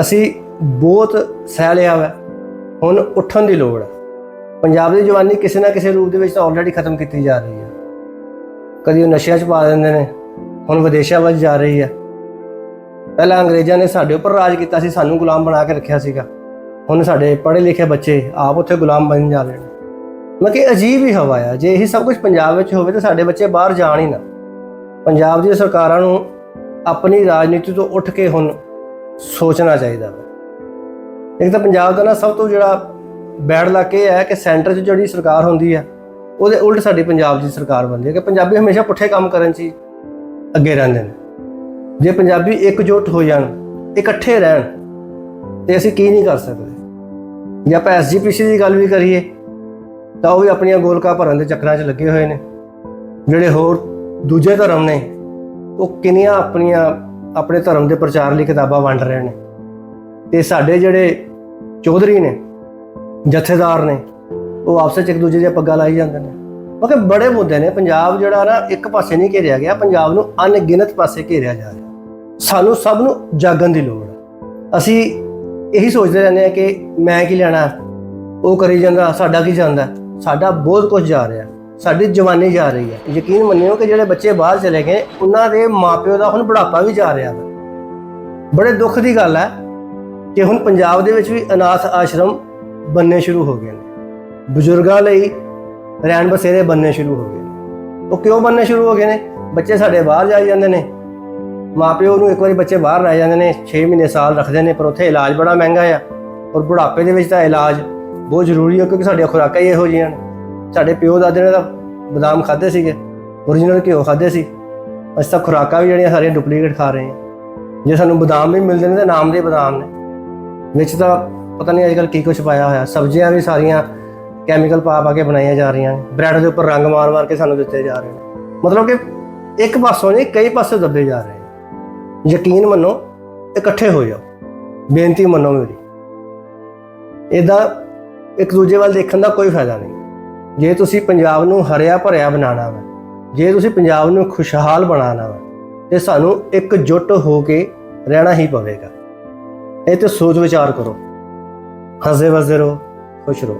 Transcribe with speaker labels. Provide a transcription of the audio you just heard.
Speaker 1: ਅਸੀਂ ਬਹੁਤ ਸਹਿ ਲਿਆ ਵਾ। ਹੁਣ ਉੱਠਣ ਦੀ ਲੋੜ ਹੈ ਪੰਜਾਬ ਦੀ ਜਵਾਨੀ ਕਿਸੇ ਨਾ ਕਿਸੇ ਰੂਪ ਦੇ ਵਿੱਚ ਤਾਂ ਆਲਰੇਡੀ ਖਤਮ ਕੀਤੀ ਜਾ ਰਹੀ ਹੈ ਕਦੀ ਉਹ ਨਸ਼ਿਆਂ 'ਚ ਪਾ ਦਿੰਦੇ ਨੇ, ਹੁਣ ਵਿਦੇਸ਼ਾਂ ਵੱਲ ਜਾ ਰਹੀ ਹੈ ਪਹਿਲਾਂ ਅੰਗਰੇਜ਼ਾਂ ਨੇ ਸਾਡੇ ਉੱਪਰ ਰਾਜ ਕੀਤਾ ਸੀ, ਸਾਨੂੰ ਗੁਲਾਮ ਬਣਾ ਕੇ ਰੱਖਿਆ ਸੀਗਾ। ਹੁਣ ਸਾਡੇ ਪੜ੍ਹੇ ਲਿਖੇ ਬੱਚੇ ਆਪ ਉੱਥੇ ਗੁਲਾਮ ਬਣ ਜਾ ਰਹੇ ਨੇ। ਮਤਲਬ ਕਿ ਅਜੀਬ ਹੀ ਹਵਾ ਆ। ਜੇ ਇਹੀ ਸਭ ਕੁਝ ਪੰਜਾਬ ਵਿੱਚ ਹੋਵੇ ਤਾਂ ਸਾਡੇ ਬੱਚੇ ਬਾਹਰ ਜਾਣ ਹੀ ਨਾ। ਪੰਜਾਬ ਦੀਆਂ ਸਰਕਾਰਾਂ ਨੂੰ ਆਪਣੀ ਰਾਜਨੀਤੀ ਤੋਂ ਉੱਠ ਕੇ ਹੁਣ ਸੋਚਣਾ ਚਾਹੀਦਾ। ਵਾ ਇੱਕ ਤਾਂ ਪੰਜਾਬ ਦਾ ਨਾ ਸਭ ਤੋਂ ਜਿਹੜਾ ਬੈਡ ਲੱਕ ਇਹ ਹੈ ਕਿ ਸੈਂਟਰ 'ਚ ਜਿਹੜੀ ਸਰਕਾਰ ਹੁੰਦੀ ਹੈ ਉਹਦੇ ਉਲਟ ਸਾਡੀ ਪੰਜਾਬ ਦੀ ਸਰਕਾਰ ਬਣਦੀ ਹੈ ਕਿ ਪੰਜਾਬੀ ਹਮੇਸ਼ਾ ਪੁੱਠੇ ਕੰਮ ਕਰਨ 'ਚ ਹੀ ਅੱਗੇ ਰਹਿੰਦੇ ਨੇ। ਜੇ ਪੰਜਾਬੀ ਇਕਜੁੱਟ ਹੋ ਜਾਣ, ਇਕੱਠੇ ਰਹਿਣ, ਤੇ ਅਸੀਂ ਕੀ ਨਹੀਂ ਕਰ ਸਕਦੇ? ਜੇ ਆਪਾਂ ਐਸਜੀਪੀਸੀ ਦੀ ਗੱਲ ਵੀ ਕਰੀਏ, ਤਾਂ ਉਹ ਵੀ ਆਪਣੀਆਂ ਗੋਲਕਾ ਭਰਨ ਦੇ ਚੱਕਰਾਂ 'ਚ ਲੱਗੇ ਹੋਏ ਨੇ। ਜਿਹੜੇ ਹੋਰ ਦੂਜੇ ਧਰਮ ਨੇ, ਉਹ ਕਿੰਨੀਆਂ ਆਪਣੀਆਂ ਆਪਣੇ ਧਰਮ ਦੇ ਪ੍ਰਚਾਰ ਲਈ ਕਿਤਾਬਾਂ ਵੰਡ ਰਹੇ ਨੇ। ਤੇ ਸਾਡੇ ਜਿਹੜੇ ਚੌਧਰੀ ਨੇ, ਜਥੇਦਾਰ ਨੇ, ਉਹ ਆਪਸ ਵਿੱਚ ਇੱਕ ਦੂਜੇ ਦੀਆਂ ਪੱਗਾਂ ਲਾਈ ਜਾਂਦੇ ਨੇ। ਕਿਉਂਕਿ ਬੜੇ ਮੁੱਦੇ ਨੇ। ਪੰਜਾਬ ਜਿਹੜਾ ਨਾ, ਇੱਕ ਪਾਸੇ ਨਹੀਂ ਘੇਰਿਆ ਗਿਆ, ਪੰਜਾਬ ਨੂੰ ਅਣਗਿਣਤ ਪਾਸੇ ਘੇਰਿਆ ਜਾ ਰਿਹਾ। ਸਾਨੂੰ ਸਭ ਨੂੰ ਜਾਗਣ ਦੀ ਲੋੜ ਹੈ। ਅਸੀਂ ਇਹੀ ਸੋਚਦੇ ਰਹਿੰਦੇ ਹਾਂ ਕਿ ਮੈਂ ਕੀ ਲੈਣਾ, ਉਹ ਕਰੀ ਜਾਂਦਾ, ਸਾਡਾ ਕੀ ਜਾਂਦਾ। ਸਾਡਾ ਬਹੁਤ ਕੁਝ ਜਾ ਰਿਹਾ। ਸਾਡੀ ਜਵਾਨੀ ਜਾ ਰਹੀ ਹੈ। ਯਕੀਨ ਮੰਨਿਓ ਕਿ ਜਿਹੜੇ ਬੱਚੇ ਬਾਹਰ ਚਲੇ ਗਏ, ਉਹਨਾਂ ਦੇ ਮਾਪਿਓ ਦਾ ਹੁਣ ਬੁਢਾਪਾ ਵੀ ਜਾ ਰਿਹਾ ਵਾ। ਬੜੇ ਦੁੱਖ ਦੀ ਗੱਲ ਹੈ ਕਿ ਹੁਣ ਪੰਜਾਬ ਦੇ ਵਿੱਚ ਵੀ ਅਨਾਥ ਆਸ਼ਰਮ ਬੰਨੇ ਸ਼ੁਰੂ ਹੋ ਗਏ ਨੇ। ਬਜ਼ੁਰਗਾਂ ਲਈ ਰਹਿਣ ਬਸੇਰੇ ਬੰਨੇ ਸ਼ੁਰੂ ਹੋ ਗਏ ਨੇ। ਉਹ ਕਿਉਂ ਬੰਨੇ ਸ਼ੁਰੂ ਹੋ ਗਏ ਨੇ? ਬੱਚੇ ਸਾਡੇ ਬਾਹਰ ਜਾਈ ਜਾਂਦੇ ਨੇ। ਮਾਪਿਓ ਨੂੰ ਇੱਕ ਵਾਰੀ ਬੱਚੇ ਬਾਹਰ ਰਹਿ ਜਾਂਦੇ ਨੇ 6 ਮਹੀਨੇ ਸਾਲ ਰੱਖਦੇ ਨੇ, ਪਰ ਉੱਥੇ ਇਲਾਜ ਬੜਾ ਮਹਿੰਗਾ ਆ। ਔਰ ਬੁਢਾਪੇ ਦੇ ਵਿੱਚ ਤਾਂ ਇਲਾਜ ਬਹੁਤ ਜ਼ਰੂਰੀ ਹੈ ਕਿਉਂਕਿ ਸਾਡੀਆਂ ਖੁਰਾਕਾਂ ਹੀ ਇਹੋ ਜਿਹੀਆਂ ਨੇ। ਸਾਡੇ ਪਿਓ ਦਾਦੇ ਨੇ ਤਾਂ ਬਦਾਮ ਖਾਦੇ ਸੀਗੇ ਓਰੀਜਨਲ ਘਿਓ ਖਾਦੇ ਸੀ। ਅਸੀਂ ਤਾਂ ਖੁਰਾਕਾਂ ਵੀ ਜਿਹੜੀਆਂ ਸਾਰੀਆਂ ਡੁਪਲੀਕੇਟ ਖਾ ਰਹੇ ਹਾਂ। ਜੇ ਸਾਨੂੰ ਬਦਾਮ ਵੀ ਮਿਲਦੇ ਨੇ ਤਾਂ ਨਾਮ ਦੇ ਬਦਾਮ ਨੇ। ਵਿੱਚ ਤਾਂ ਪਤਾ ਨਹੀਂ ਅੱਜਕੱਲ ਕੀ ਕੁਝ ਪਾਇਆ ਹੋਇਆ। ਸਬਜ਼ੀਆਂ ਵੀ ਸਾਰੀਆਂ ਕੈਮੀਕਲ ਪਾ ਪਾ ਕੇ ਬਣਾਈਆਂ ਜਾ ਰਹੀਆਂ ਨੇ। ਬ੍ਰੈਡ ਦੇ ਉੱਪਰ ਰੰਗ ਮਾਰ ਮਾਰ ਕੇ ਸਾਨੂੰ ਦਿੱਤੇ ਜਾ ਰਹੇ ਨੇ। ਮਤਲਬ ਕਿ ਇੱਕ ਪਾਸੋਂ ਨਹੀਂ, ਕਈ ਪਾਸੇ ਦੱਬੇ ਜਾ ਰਹੇ ਨੇ। ਯਕੀਨ ਮੰਨੋ, ਇਕੱਠੇ ਹੋ ਜਾਓ। ਬੇਨਤੀ ਮੰਨੋ ਮੇਰੀ। ਇਹਦਾ ਇੱਕ ਦੂਜੇ ਵੱਲ ਦੇਖਣ ਦਾ ਕੋਈ ਫਾਇਦਾ ਨਹੀਂ। ਜੇ ਤੁਸੀਂ ਪੰਜਾਬ ਨੂੰ ਹਰਿਆ ਭਰਿਆ ਬਣਾਉਣਾ ਵਾ, ਜੇ ਤੁਸੀਂ ਪੰਜਾਬ ਨੂੰ ਖੁਸ਼ਹਾਲ ਬਣਾਉਣਾ ਵਾ, ਤੇ ਸਾਨੂੰ ਇੱਕ ਜੁੱਟ ਹੋ ਕੇ ਰਹਿਣਾ ਹੀ ਪਵੇਗਾ। ਇਹ ਤੇ ਸੋਚ ਵਿਚਾਰ ਕਰੋ। ਹੱਸਦੇ ਵਸਦੇ ਰਹੋ, ਖੁਸ਼ ਰਹੋ।